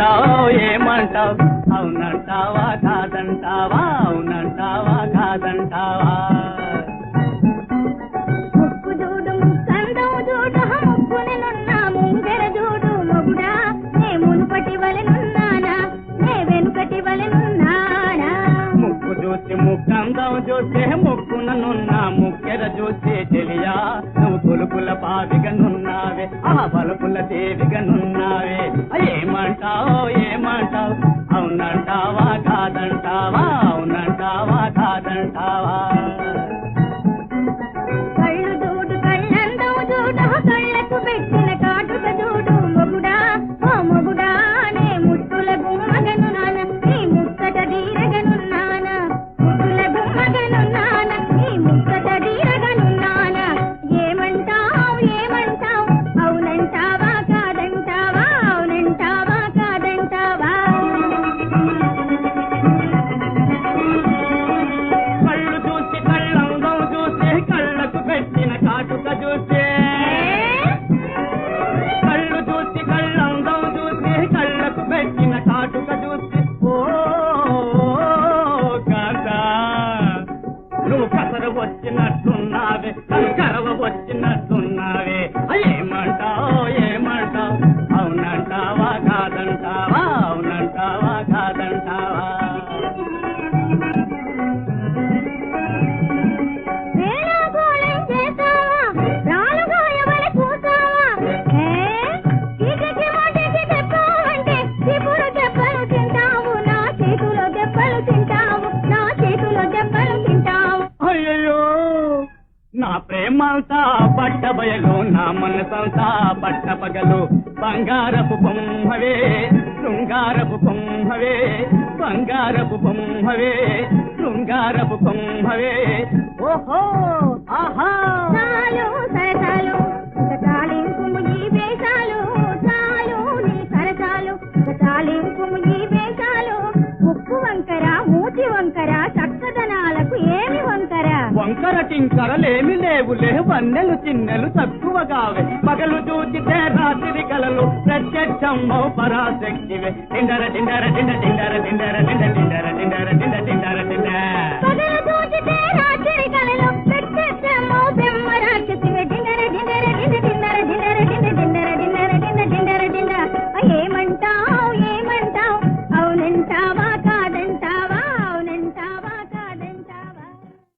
అవునంటావు ఏమంటావు? అవునంటావా కాదంటావా? అవునంటావా కాదంటావా? ముఖందం చూస్తే ముక్కుననున్నా ముక్కెర చూస్తే తెలియా? నువ్వు తొలుపుల పావిగనున్నావే ఆ బలుపుల దేవిగనున్నా అవునంటావా నువ్వు కసర వచ్చినట్టున్నావే కరవ వచ్చినట్టున్నావే. ఏమంటావు ఏమంటావు? అవునంటావా కాదంటావా? అవునంటావా కాదంటావా? నా పట్ట బయలు నా మనసంతా పట్ట పగలు. బంగారపు బొమ్మవే శృంగారపు బొమ్మవే బంగారపు బొమ్మవే శృంగారపు బొమ్మవే ఓహో! కింకరలేమి లేవు వన్నెలు చిన్నెలు తక్కువగావే. పగలు చూచితే రాత్రి కలలు ప్రత్యక్షం పరాశక్తివే. తిండర తిండర తిండ తిండర తిండర డిండ తిండర తిండర తిండర డిండర డిండర